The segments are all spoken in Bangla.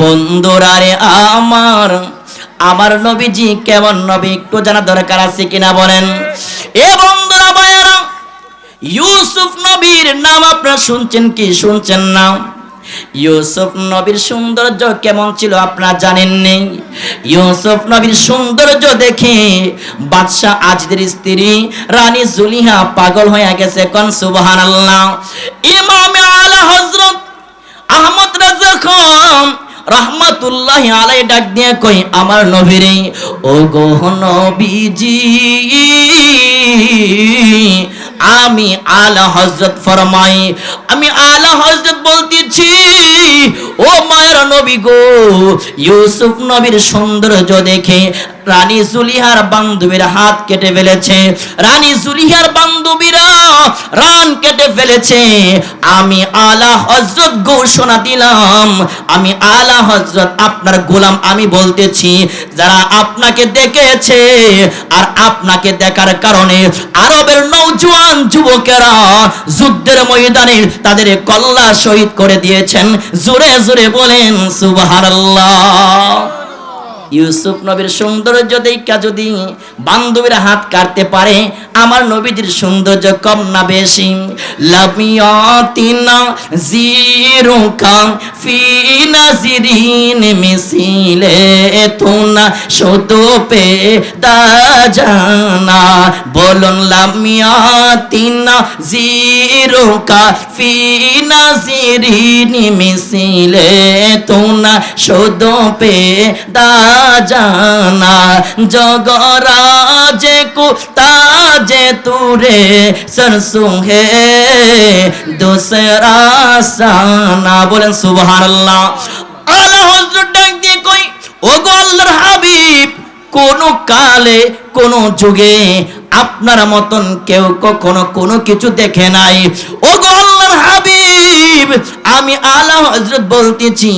বন্ধুরা রে আমার আমার নবীজি কেমন নবী একটু জানা দরকার আছে কিনা বলেন? এ বন্ধুরা, ভাইয়ারা, ইউসুফ নবীর নাম আপনারা শুনছেন কি শুনছেন না? ইউসুফ নবীর সৌন্দর্য কেমন ছিল আপনারা জানেন নেই ইউসুফ নবীর সৌন্দর্য দেখে বাদশাহ আজদের স্ত্রী রানী জুলিহা পাগল হয়ে গেছে কোন সুবহানাল্লাহ। ইমাম আলা হযরত আহমদ রাজা খান রহমতুল্লাহ আলাই ডাক দিয়ে কই, আমার নবীরে ও গো নবীজি, আমি আলা হজরত ফরমাই, আমি আলা হজরত বলতেছি, ও মায়ের নবী গো। ইউসুফ নবীর সৌন্দর্য দেখে রানী জুলিহার বান্ধবীর হাত কেটে ফেলেছে। রানী জুলিহার বান্ধবীরা রান কেটে ফেলেছে। আমি আলা হজরত ঘোষণা দিলাম। আমি আলা হজরত আপনার গোলাম আমি বলতেছি, যারা আপনাকে দেখেছে আর আপনাকে দেখার কারণে আরবের নৌজওয়ান যুবকেরা যুদ্ধের ময়দানে তাদের কল্লা শহীদ করে দিয়েছেন। জোরে জোরে বলেন সুবহানাল্লাহ। ইউসুফ নবীর সৌন্দর্য দেখা যদি বান্ধবীরা হাত কাটতে পারে, আমার নবীজির সৌন্দর্য কম না বেশি। লামিয়াতিনা জিরুকা ফি নাজিরিন মিছিলে তুনা শুধু পে জানা। বলুন, লামিয়াতিনা জিরুকা ফি নাজিরিন মিছিলে তুনা শুধু পে দা জানা জগরাজে কু তুরে সরসু হে দোসরা সানা। বলেন সুবহানাল্লাহ। আল্লাহ হযরত ডাক দিয়ে কই ও গো আল্লাহর হাবিব, কোন কালে, কোন যুগে আপনার মতন কেউ কখনো কোনো কিছু দেখে নাই। ও গো আল্লাহর হাবিব আমি আলা হজরত বলতেছি,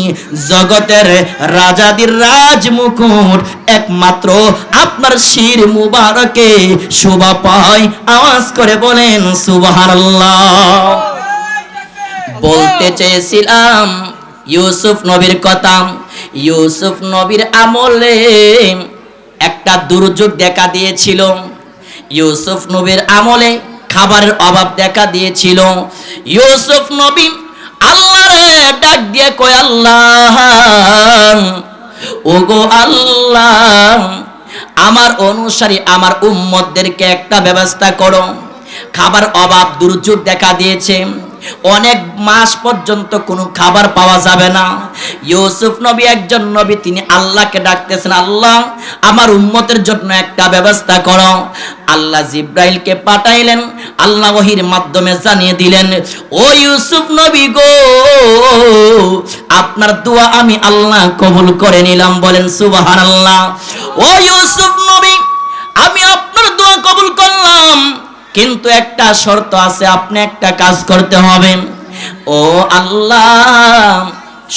জগতের রাজাদের রাজ মুকুট একমাত্র আপনার শির মুবারকে শোভা পায়। আওয়াজ করে বলেন, সুবহানাল্লাহ। বলতে চেয়েছিলাম, ইউসুফ নবীর কথা, ইউসুফ নবীর আমলে একটা দুর্যোগ দেখা দিয়েছিল। ইউসুফ নবীর আমলে খাবারের অভাব দেখা দিয়েছিল। ইউসুফ নবী আল্লাহরে ডাক দিয়ে কয় আল্লাহ। ওগো আল্লাহ, আমার অনুসারী, আমার উম্মতদেরকে একটা ব্যবস্থা করো। খাবার অভাব, দুর্যোগ দেখা দিয়েছে। অনেক মাস পর্যন্ত কোনো খাবার পাওয়া যাবে না। ইউসুফ নবী একজন নবী, তিনি আল্লাহকে ডাকতেছেন, আল্লাহ, আমার উম্মতের জন্য একটা ব্যবস্থা করো। আল্লাহ জিব্রাইলকে পাঠাইলেন, আল্লাহ ওহির মাধ্যমে জানিয়ে দিলেন, ও ইউসুফ নবী গো, আপনার দোয়া আমি আল্লাহ কবুল করে নিলাম। বলেন, সুবহানাল্লাহ। ও ইউসুফ কিন্তু একটা শর্ত আছে, আপনি একটা কাজ করতে হবে। ও আল্লাহ,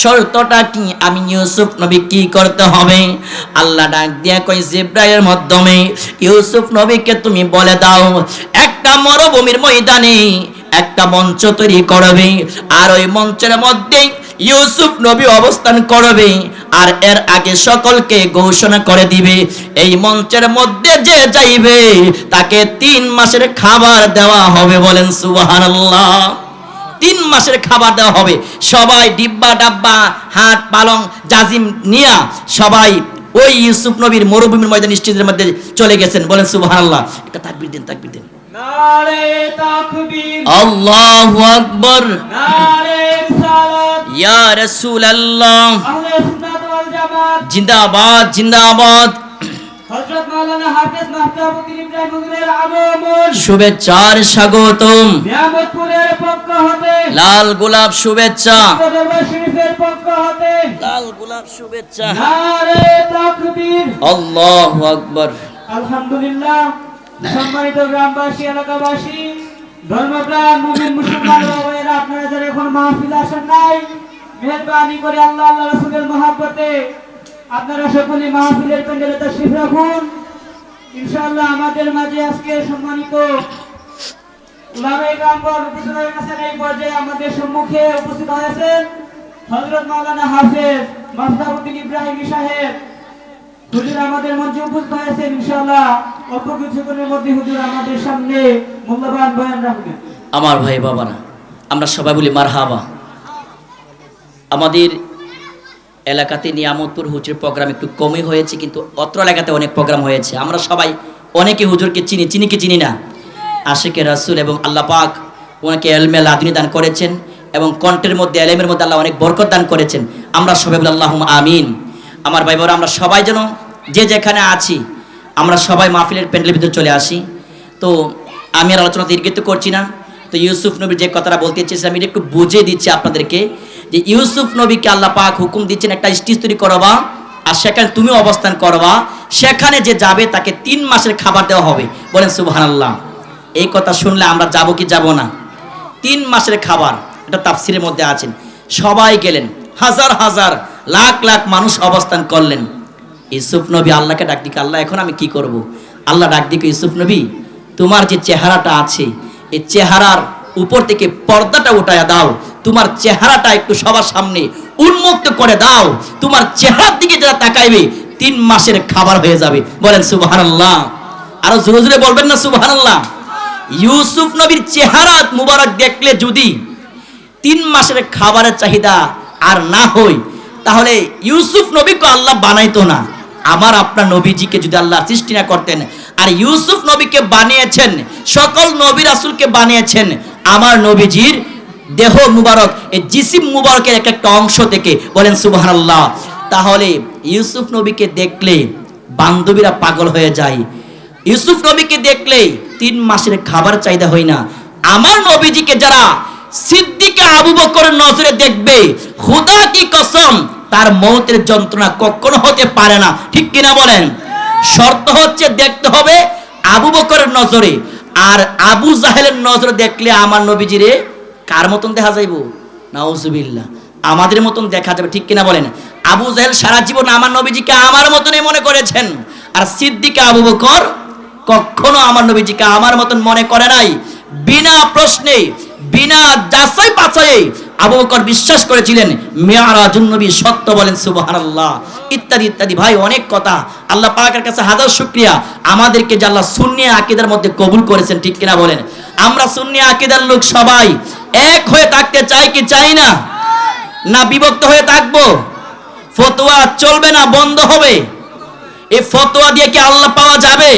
শর্তটা কি? আমি ইউসুফ নবী কি করতে হবে? আল্লাহ ডাক দিয়া কই জিব্রাইলের মাধ্যমে, ইউসুফ নবীকে তুমি বলে দাও, একটা মরুভূমির ময়দানে একটা মঞ্চ তৈরি করবে। আর ওই মঞ্চের মধ্যে ইউসুফ নবী অবস্থান করবে আর এর আগে সকলকে ঘোষণা করে দিবে। এই মঞ্চের মধ্যে যে যাইবে, তাকে তিন মাসের খাবার দেওয়া হবে বলেন সুবহানাল্লাহ। তিন মাসের খাবার দেওয়া হবে। সবাই ডিব্বা ডাব্বা হাট পালং, জাজিম নিয়া সবাই ওই ইউসুফ নবীর মরুভূমির ময়দান স্টেজের মধ্যে চলে গেছেন বলেন সুবহানাল্লাহ। একটা তাকবীর দিন তাকবীর দিন। আল্লাহু আকবার। ইয়া ওয়াল জামাত। জিন্দাবাদ জিন্দাবাদ। শুভেচ্ছার স্বাগতম। লাল গোলাপ শুভেচ্ছা। লাল গোলাপ শুভেচ্ছা। আল্লাহু আকবার। আলহামদুলিল্লাহ। সম্মানিত গ্রামবাসী, এলাকাবাসী, ধর্মপ্রাণ, মুমিন, মুসলমান ভাইয়েরা, আপনারা যারা এখন মাহফিল আসেন নাই, মেহরবানি করে আল্লাহ আল্লাহ রাসূলের মহব্বতে আপনারা সকলে মাহফিলের প্যান্ডেলে তাশরিফ রাখুন। ইনশাআল্লাহ আমাদের মাঝে আজকে সম্মানিত এই পর্যায়ে আমাদের সম্মুখে উপস্থিত হয়েছেন হযরত মাওলানা হাফেজ মাফদারউদ্দিন ইব্রাহিম সাহেব। হুজুর আমাদের মঞ্চে উপস্থিত হয়েছেন ইনশাআল্লাহ। অল্প কিছুক্ষণের মধ্যে হুজুর আমাদের সামনে মূল্যবান বয়ান রাখবেন আমার ভাই বাবারা আমরা সবাই বলি মারহাবা। আমাদের এলাকাতে নিয়ামতপুর হুজুর প্রোগ্রাম একটু কমই হয়েছে কিন্তু অত্র এলাকাতে অনেক প্রোগ্রাম হয়েছে। আমরা সবাই অনেকে হুজুরকে চিনি চিনি কি চিনি না? আশেকে রাসুল এবং আল্লাহ পাক ওনাকে এলমে লাদুনি দান করেছেন এবং কণ্ঠের মধ্যে এলেমের মধ্যে আল্লাহ অনেক বরকত দান করেছেন। আমরা সবাই বলি আল্লাহ আমিন। আমার ভাই বোনেরা, আমরা সবাই যেন যে যেখানে আছি, আমরা সবাই মাহফিলের প্যান্ডেলের ভিতরে চলে আসি। তো আমি আর আলোচনা দীর্ঘিত করছি না। তো ইউসুফ নবীর যে কথাটা বলতে চেয়েছি, আমি একটু বুঝিয়ে দিচ্ছি আপনাদেরকে যে ইউসুফ নবীকে আল্লাহ পাক হুকুম দিচ্ছেন, একটা স্টেজ তৈরি করবা, আর সেখানে তুমি অবস্থান করবা, সেখানে যে যাবে তাকে তিন মাসের খাবার দেওয়া হবে। বলেন, সুবহানাল্লাহ। এই কথা শুনলে আমরা যাব কি যাব না? তিন মাসের খাবার, এটা তাফসিরের মধ্যে আছেন। সবাই গেলেন, হাজার হাজার, লাখ লাখ মানুষ অবস্থান করলেন। ইউসুফ নবী আল্লাহকে ডাক দিকে, আল্লাহ, এখন আমি কি করব? আল্লাহ ডাক দিকে, ইউসুফ নবী, তোমার যে চেহারাটা আছে, এই চেহারার উপর থেকে পর্দাটা উঠায়া দাও। তোমার চেহারাটা একটু সবার সামনে উন্মুক্ত করে দাও। তোমার চেহারার দিকে যারা তাকাইবে, তিন মাসের খাবার হয়ে যাবে। বলেন, সুবহানাল্লাহ। আরও জোরে জোরে বলবেন না, সুবহানাল্লাহ। ইউসুফ নবীর চেহারা মুবারক দেখলে যদি তিন মাসের খাবারের চাহিদা আর না হই তাহলে ইউসুফ নবীকে আল্লাহ বানাইতো না। আমার আপনার নবীজিকে যদি আল্লাহ সৃষ্টি না করতেন, আর ইউসুফ নবীকে বানিয়েছেন, সকল নবী রাসূলকে বানিয়েছেন, আমার নবীজির দেহ মুবারক, এই জিসিম মুবারকের এক একটা অংশ থেকে বলেন সুবহানাল্লাহ। তাহলে ইউসুফ নবীকে দেখলে বান্ধবীরা পাগল হয়ে যায়। ইউসুফ নবীকে দেখলে তিন মাসের খাবার চাহিদা হয় না। আমার নবীজিকে যারা সিদ্দিকে আবু বকরের নজরে দেখবে, খুদা কি কসম, তার মৌতের যন্ত্রণা কখনো হতে পারে না। ঠিক কিনা বলেন? শর্ত হচ্ছে দেখতে হবে আবু বকরের নজরে, আর আবু জাহেলের নজরে দেখলে আমার নবীজিরে কার মতন দেখা যাইব? নাউজুবিল্লাহ, আমাদের মতন দেখা যাবে, ঠিক কিনা বলেন? আবু জাহেল সারা জীবন আমার নবীজিকে আমার মতনই মনে করেছেন, আর সিদ্দিকে আবু বকর কখনো আমার নবীজিকে আমার মতন মনে করে নাই। বিনা প্রশ্নে বিনা যাচাই বাছাই আবু বকর বিশ্বাস করেছিলেন মেয়ারাজুন নবী সত্য বলেন, সুবহানাল্লাহ। ইত্যাদি ইত্যাদি। ভাই, অনেক কথা। আল্লাহ পাকের কাছে হাজার শুকরিয়া। আমাদেরকে যে আল্লাহ সুন্নি আকীদার মধ্যে কবুল করেছেন, ঠিক কিনা বলেন? আমরা সুন্নি আকীদার লোক সবাই এক হয়ে থাকতে চাই কি চাই না? না বিভক্ত হয়ে থাকব? ফতোয়া চলবে না, বন্ধ হবে? এই ফতোয়া দিয়ে কি আল্লাহ পাওয়া যাবে?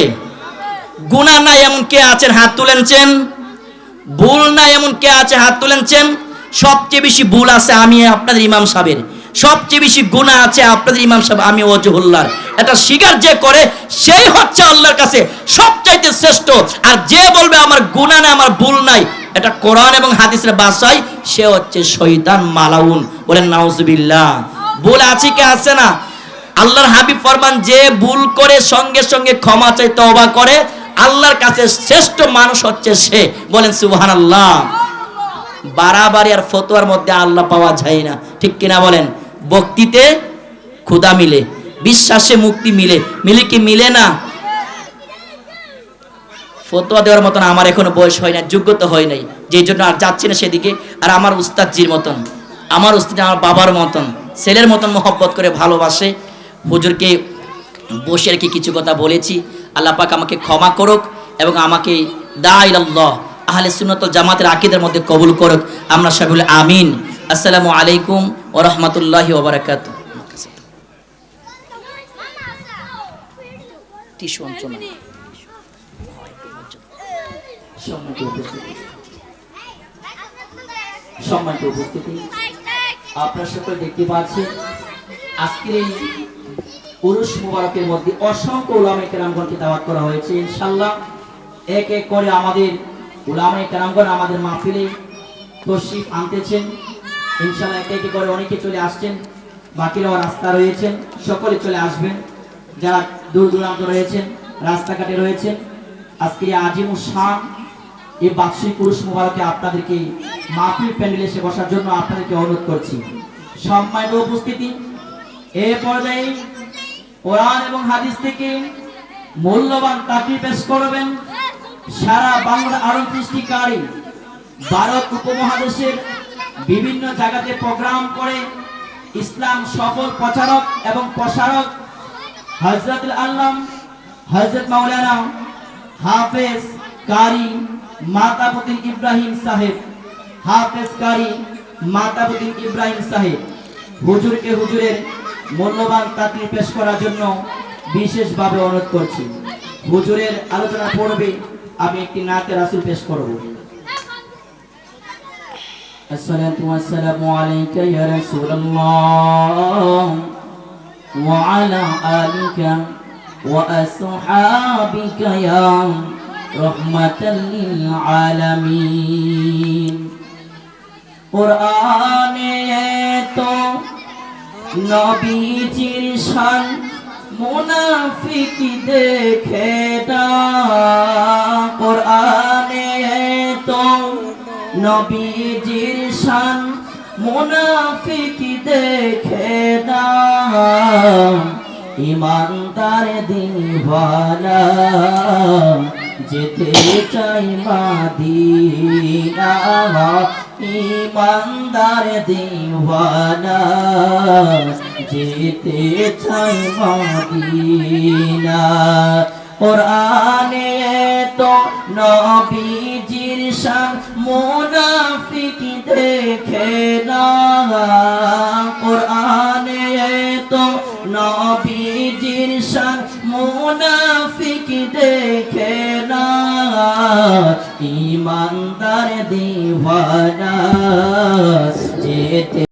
গুনাহ নাই এমন কে আছেন? হাত তুলেনছেন ভুল নাই এমন কে আছে? হাত তুলেনছেন সবচেয়ে বেশি ভুল আছে আমি, আপনাদের ইমাম সাহেবের। সবচেয়ে বেশি গুনাহ আছে আপনাদের ইমাম সাহেব, আমি ওজহুল্লাহর এটা স্বীকার যে করে, সেই হচ্ছে আল্লাহর কাছে সবচাইতে শ্রেষ্ঠ। আর যে বলবে, আমার গুনাহ নাই, আমার ভুল নাই। এটা কোরআন এবং হাদিসের ভাষায় সে হচ্ছে শয়তান মালাউন। বলেন, নাউজুবিল্লাহ। ভুল আছে কি আছে না? আল্লাহর হাবিব ফরমান, যে ভুল করে সঙ্গে সঙ্গে ক্ষমা চাই, তওবা করে আল্লাহর কাছে শ্রেষ্ঠ মানুষ হচ্ছে সে। বলেন, সুবহানাল্লাহ। বাড়াবাড়ি আর ফতোয়ার মধ্যে আল্লাহ পাওয়া যায় না। ঠিক কিনা বলেন? বক্তিতে ক্ষুদা মিলে, বিশ্বাসে মুক্তি মিলে। মিলে কি মিলে না? ফতোয়া দেওয়ার মতন আমার এখনও বয়স হয় না যোগ্যতা হয় নাই। যেই জন্য আর যাচ্ছি না সেদিকে। আর আমার উস্তাদজির মতন, আমার উস্তাদ আমার বাবার মতন, ছেলের মতন মহব্বত করে ভালোবাসে। হুজুরকে বসে আর কি কিছু কথা বলেছি। আল্লাহ পাক আমাকে ক্ষমা করুক এবং আমাকে দাইল আল্লাহ আহলে সুন্নতুল জামাতের আকিদের মধ্যে কবুল করুক। আমরা সবাই বলি আমিন। আসসালামু আলাইকুম ওয়া রাহমাতুল্লাহি ওয়া বারাকাতুহু। টিস্যু উপস্থিতি। সম্মানিত উপস্থিতি। আপনার সকল দেখতে পাচ্ছেন। আজকের এই পুরুষ মুবারকের মধ্যে অসংখ্য উলামায়ে কেরামগণকে দাওয়াত করা হয়েছে ইনশাল্লাহ এক এক করে আমাদের উলামায়ে কেরামগণ আমাদের মাহফিলে তশরিফ আনতেছেন। ইনশাল্লাহ এক এক করে অনেকে চলে আসছেন, বাকিরাও রাস্তা রয়েছেন, সকলে চলে আসবেন। যারা দূর দূরান্ত রয়েছেন, রাস্তাঘাটে রয়েছেন, আজকে এই শাহ এই বাৎসরিক পুরুষ মোবারকে আপনাদেরকে মাহফিল প্যান্ডেলে এসে বসার জন্য আপনাদেরকে অনুরোধ করছি। সম্মানিত উপস্থিতি, এ পর্যায়ে কোরআন এবং হাদিস থেকে মূল্যবান তাকি পেশ করবেন সারা বাংলা আরব সৃষ্টিকারী ভারত উপমহাদেশের বিভিন্ন জায়গাতে প্রোগ্রাম করে ইসলাম সফল প্রচারক এবং প্রসারক হজরত আল্লাম হজরত মাওলানা হাফেজ কারি মাতাবুদ্দিন ইব্রাহিম সাহেব, হাফেজ কারি মাতাবুদ্দিন ইব্রাহিম সাহেব। হুজুরকে হুজুরের মূল্যবান তাকে পেশ করার জন্য বিশেষভাবে অনুরোধ করছি। হুজুরের আলোচনা পড়বে আমি একটি নাতে রাসুল পেশ করব। আসসালাতু ওয়াসসালামু আলাইকা ইয়া রাসূলুল্লাহ ওয়া আলা আলিকা ওয়া আসহাবিকা ইয়া রাহমাতাল লিল আলামিন। কোরআনে তো নবীজির শান মুনাফিক দেখে কোরআনে তো নবীজির শান মুনাফিক দেখে ইমানদার দিওয়ানা যেতে চাই মাদিনা ইমানদার দিওয়ানা। যেতে চাই মাদিনা কোরআনে তো নবীজির শান মুনাফিক দেখে না। ইমানদার দিওয়ানা যেতে